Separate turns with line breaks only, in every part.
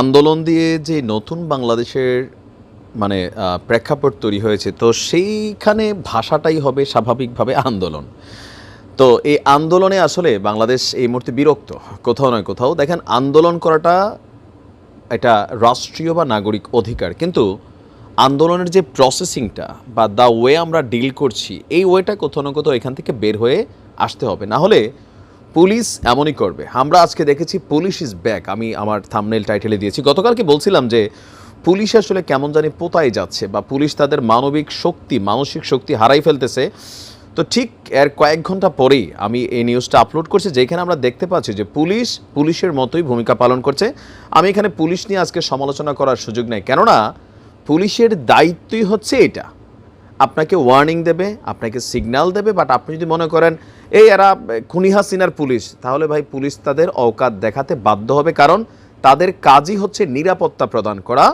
আন্দোলন দিয়ে যে নতুন বাংলাদেশের মানে প্রেক্ষাপট তৈরি হয়েছে, তো সেইখানে ভাষাটাই হবে স্বাভাবিকভাবে আন্দোলন। তো এই আন্দোলনে আসলে বাংলাদেশ এই মুহূর্তে বিরক্ত, কোথাও নয় কোথাও। দেখেন, আন্দোলন করাটা এটা রাষ্ট্রীয় বা নাগরিক অধিকার, কিন্তু আন্দোলনের যে প্রসেসিংটা বা দ্য ওয়ে আমরা ডিল করছি, এই ওয়েটা কোথাও না কোথাও এখান থেকে বের হয়ে আসতে হবে। না হলে পুলিশ এমনই করবে। আমরা আজকে দেখেছি পুলিশ ইজ ব্যাক আমি আমার থামনেল টাইটেলে দিয়েছি। গতকালকে বলছিলাম যে পুলিশ আসলে কেমন জানি পোতায় যাচ্ছে বা পুলিশ তাদের মানবিক শক্তি, মানসিক শক্তি হারাই ফেলতেছে। তো ঠিক এর কয়েক ঘণ্টা পরেই আমি এই নিউজটা আপলোড করছি, যেখানে আমরা দেখতে পাচ্ছি যে পুলিশ পুলিশের মতোই ভূমিকা পালন করছে। আমি এখানে পুলিশ নিয়ে আজকে সমালোচনা করার সুযোগ নেই। কেননা পুলিশের দায়িত্বই হচ্ছে এটা। আপনাকে ওয়ার্নিং দেবে, আপনাকে সিগন্যাল দেবে বাট আপনি যদি মনে করেন এই এরা খুনি হাসিনার পুলিশ। তাহলে ভাই পুলিশ তাদের অকাত দেখাতে বাধ্য হবে কারণ তাদের কাজই হচ্ছে নিরাপত্তা প্রদান করা।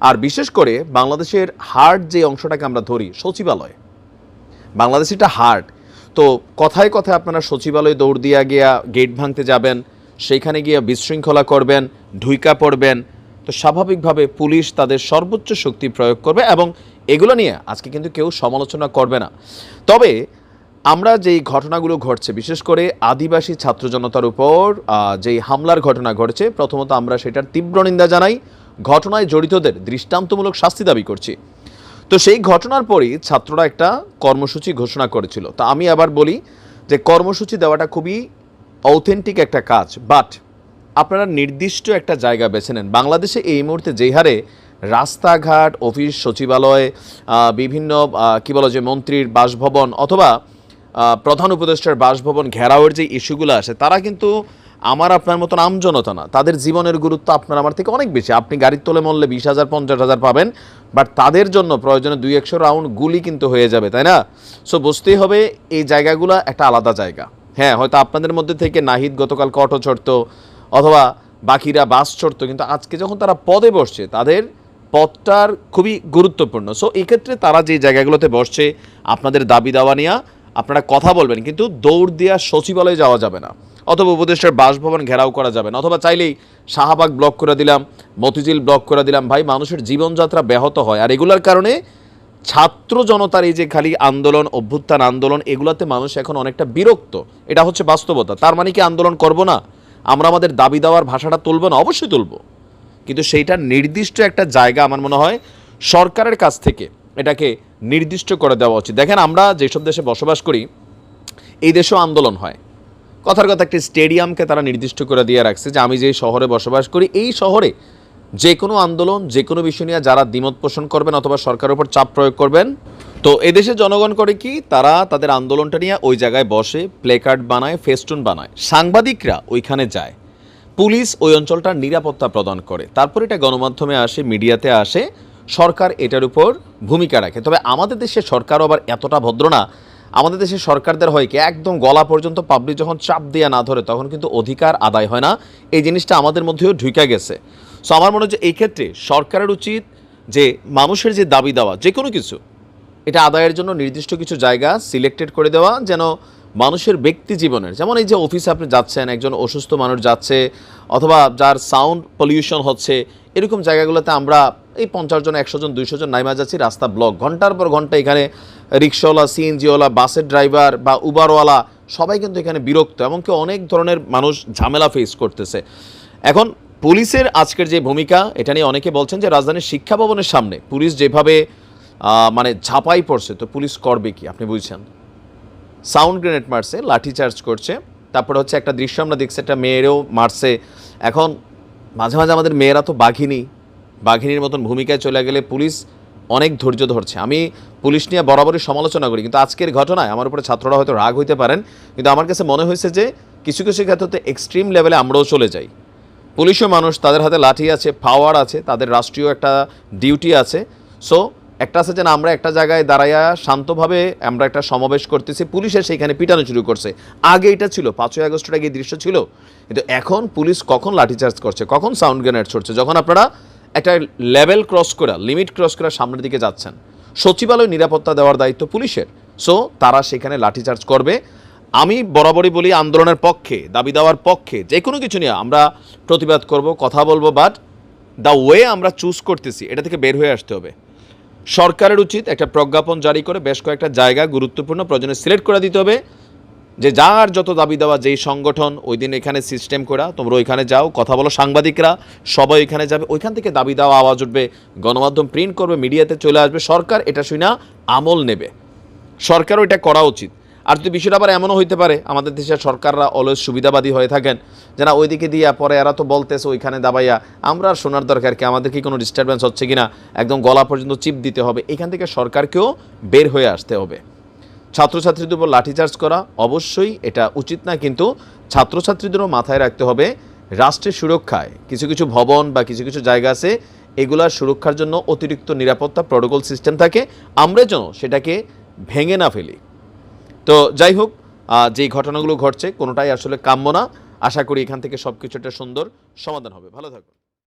আর বিশেষ করে বাংলাদেশের হার্ট যে অংশটাকে আমরা ধরি, সচিবালয়। বাংলাদেশ এটা হার্ট। তো কথায় কথায় আপনারা সচিবালয়ে দৌড় দিয়া গিয়া গেট ভাঙতে যাবেন সেইখানে গিয়ে বিশৃঙ্খলা করবেন, ঢুইকা পড়বেন। তো স্বাভাবিকভাবে পুলিশ তাদের সর্বোচ্চ শক্তি প্রয়োগ করবে এবং এগুলো নিয়ে আজকে কিন্তু কেউ সমালোচনা করবে না। তবে আমরা যেই ঘটনাগুলো ঘটছে, বিশেষ করে আদিবাসী ছাত্র জনতার উপর যেই হামলার ঘটনা ঘটছে, প্রথমত আমরা সেটার তীব্র নিন্দা জানাই। ঘটনায় জড়িতদের দৃষ্টান্তমূলক শাস্তি দাবি করছি। তো সেই ঘটনার পরই ছাত্ররা একটা কর্মসূচি ঘোষণা করেছিল। তা আমি আবার বলি যে কর্মসূচি দেওয়াটা খুবই অথেন্টিক একটা কাজ বাট আপনারা নির্দিষ্ট একটা জায়গা বেছে নেন। বাংলাদেশে এই মুহূর্তে যেই হারে রাস্তাঘাট, অফিস, সচিবালয় বিভিন্ন কি বলো যে মন্ত্রীর বাসভবন অথবা প্রধান উপদেষ্টার বাসভবন ঘেরাওয়ের যে ইস্যুগুলো আসে, তারা কিন্তু আমার আপনার মতন আমজনতা না। তাদের জীবনের গুরুত্ব আপনার আমার থেকে অনেক বেশি। আপনি গাড়ির তোলে মরলে বিশ হাজার, পঞ্চাশ হাজার পাবেন বাট তাদের জন্য প্রয়োজনে দুই, একশো রাউন্ড গুলি কিন্তু হয়ে যাবে, তাই না? সো বুঝতেই হবে এই জায়গাগুলো একটা আলাদা জায়গা। হ্যাঁ হয়তো আপনাদের মধ্যে থেকে নাহিদ গতকাল অটো চড়তো অথবা বাকিরা বাস চড়তো কিন্তু আজকে যখন তারা পদে বসছে, তাদের পদটার খুবই গুরুত্বপূর্ণ। সো এক্ষেত্রে তারা যে জায়গাগুলোতে বসছে, আপনাদের দাবি দাওয়া নিয়ে আপনারা কথা বলবেন, কিন্তু দৌড় দেওয়া সচিবালয়ে যাওয়া যাবে না। অথবা উপদেষ্টার বাসভবন ঘেরাও করা যাবে না। অথবা চাইলেই শাহবাগ ব্লক করে দিলাম, মতিঝিল ব্লক করে দিলাম। ভাই, মানুষের জীবনযাত্রা ব্যাহত হয়। আর এগুলোর কারণে ছাত্র জনতার এই যে খালি আন্দোলন, অভ্যুত্থান আন্দোলন, এগুলাতে মানুষ এখন অনেকটা বিরক্ত। এটা হচ্ছে বাস্তবতা। তার মানে কি আন্দোলন করব না? আমরা আমাদের দাবি দেওয়ার ভাষাটা তুলব না? অবশ্যই তুলবো। কিন্তু সেইটা নির্দিষ্ট একটা জায়গা আমার মনে হয় সরকারের কাছ থেকে এটাকে নির্দিষ্ট করে দেওয়া উচিত। দেখেন, আমরা যেসব দেশে বসবাস করি, এই দেশেও আন্দোলন হয়। কথার কথা, একটি স্টেডিয়ামকে তারা নির্দিষ্ট করে দিয়ে রাখছে যে আমি যে শহরে বসবাস করি, এই শহরে যে কোনো আন্দোলন, যে কোনো বিষয় নিয়ে যারা দ্বিমত পোষণ করবেন অথবা সরকারের উপর চাপ প্রয়োগ করবেন, তো এদেশে জনগণ করে কি, তারা তাদের আন্দোলনটা নিয়ে ওই জায়গায় বসে, প্লেকার্ড বানায়, ফেস্টুন বানায়। সাংবাদিকরা ওইখানে যায়। পুলিশ ওই অঞ্চলটার নিরাপত্তা প্রদান করে। তারপর এটা গণমাধ্যমে আসে, মিডিয়াতে আসে। সরকার এটার উপর ভূমিকা রাখে। তবে আমাদের দেশে সরকার আবার এতটা ভদ্র না। আমাদের দেশে সরকারদের হয় কি, একদম গলা পর্যন্ত পাবলিক যখন চাপ দেওয়া না ধরে, তখন কিন্তু অধিকার আদায় হয় না। এই জিনিসটা আমাদের মধ্যেও ঢুকে গেছে। সো আমার মনে যে এই ক্ষেত্রে সরকারের উচিত যে মানুষের যে দাবি দেওয়া, যে কোনো কিছু, এটা আদায়ের জন্য নির্দিষ্ট কিছু জায়গা সিলেক্টেড করে দেওয়া, যেন মানুষের ব্যক্তি জীবনের, যেমন এই যে অফিসে আপনি যাচ্ছেন, একজন অসুস্থ মানুষ যাচ্ছে, অথবা যার সাউন্ড পলিউশন হচ্ছে, এরকম জায়গাগুলোতে আমরা এই পঞ্চাশ জন, একশো জন, দুইশো জন নাইমা যাচ্ছি, রাস্তা ব্লক ঘণ্টার পর ঘণ্টা এখানে রিক্সাওয়ালা, সিএনজিওয়ালা, বাসের ড্রাইভার বা উবারওয়ালা সবাই কিন্তু এখানে বিরক্ত, এমনকি অনেক ধরনের মানুষ ঝামেলা ফেস করতেছে। এখন পুলিশের আজকের যে ভূমিকা, এটা নিয়ে অনেকে বলছেন যে রাজধানীর শিক্ষা ভবনের সামনে পুলিশ যেভাবে মানে ঝাঁপাই পড়ছে, তো পুলিশ করবে কি? আপনি বুঝছেন? সাউন্ড গ্রেনেড মারছে, লাঠি চার্জ করছে, তারপরে হচ্ছে একটা দৃশ্য আমরা দেখছি, একটা মেয়েরও মারছে। এখন মাঝে মাঝে আমাদের মেয়েরা তো বাঘিনী বাঘিনীর মতন ভূমিকায় চলে গেলে পুলিশ অনেক ধৈর্য ধরছে। আমি পুলিশ নিয়ে বরাবরই সমালোচনা করি, কিন্তু আজকের ঘটনায় আমার উপরে ছাত্ররা হয়তো রাগ হইতে পারেন, কিন্তু আমার কাছে মনে হয়েছে যে কিছু কিছু ক্ষেত্রে এক্সট্রিম লেভেলে আমরাও চলে যাই। পুলিশও মানুষ, তাদের হাতে লাঠি আছে পাওয়ার আছে, তাদের রাষ্ট্রীয় একটা ডিউটি আছে। সো একটা আছে যে না, আমরা একটা জায়গায় দাঁড়াইয়া শান্তভাবে আমরা একটা সমাবেশ করতেছি, পুলিশে সেইখানে পিটানো শুরু করছে। আগে এটা ছিল, পাঁচই আগস্টের আগে দৃশ্য ছিল, কিন্তু এখন পুলিশ কখন লাঠিচার্জ করছে, কখন সাউন্ড গ্রেনেড ছড়ছে যখন আপনারা একটা লেভেল ক্রস করা, লিমিট ক্রস করা সামনের দিকে যাচ্ছেন। সচিবালয় নিরাপত্তা দেওয়ার দায়িত্ব পুলিশের। সো তারা সেখানে লাঠিচার্জ করবে। আমি বরাবরই বলি, আন্দোলনের পক্ষে, দাবি দেওয়ার পক্ষে, যে কোনো কিছু নিয়ে আমরা প্রতিবাদ করব, কথা বলব বাট দ্য ওয়ে আমরা চুজ করতেছি, এটা থেকে বের হয়ে আসতে হবে। সরকারের উচিত একটা প্রজ্ঞাপন জারি করে বেশ কয়েকটা জায়গা গুরুত্বপূর্ণ প্রয়োজনে সিলেক্ট করে দিতে হবে। যে যার যত দাবি দেওয়া, যেই সংগঠন, ওই দিন এখানে সিস্টেম করা, তোমরা ওইখানে যাও, কথা বলো সাংবাদিকরা, সবাই ওইখানে যাবে। ওইখান থেকে দাবি দেওয়া, আওয়াজ উঠবে, গণমাধ্যম প্রিন্ট করবে, মিডিয়াতে চলে আসবে, সরকার এটা শুই না আমল নেবে। সরকারও এটা করা উচিত। আর যদি বিষয়টা আবার এমনও হইতে পারে, আমাদের দেশের সরকাররা অলওয়েজ সুবিধাবাদী হয়ে থাকেন, যে না, ওইদিকে দিয়া পরে এরা তো বলতেছে ওইখানে দাবাইয়া, আমরা আর শোনার দরকার কি, আমাদের কি কোনো ডিস্টারবেন্স হচ্ছে কিনা? একদম গলা পর্যন্ত চিপ দিতে হবে। এখান থেকে সরকারকেও বের হয়ে আসতে হবে। ছাত্রছাত্রীদের উপর লাঠিচার্জ করা অবশ্যই এটা উচিত না, কিন্তু ছাত্রছাত্রীদেরও মাথায় রাখতে হবে রাষ্ট্রের সুরক্ষায়। কিছু কিছু ভবন বা কিছু কিছু জায়গা আছে, এগুলার সুরক্ষার জন্য অতিরিক্ত নিরাপত্তা প্রোটোকল সিস্টেম থাকে, আমরা যেন সেটাকে ভেঙে না ফেলি। তো যাই হোক যেই ঘটনাগুলো ঘটছে কোনোটাই আসলে কাম্য না। আশা করি এখান থেকে সব কিছু একটা সুন্দর সমাধান হবে। ভালো থাকুন।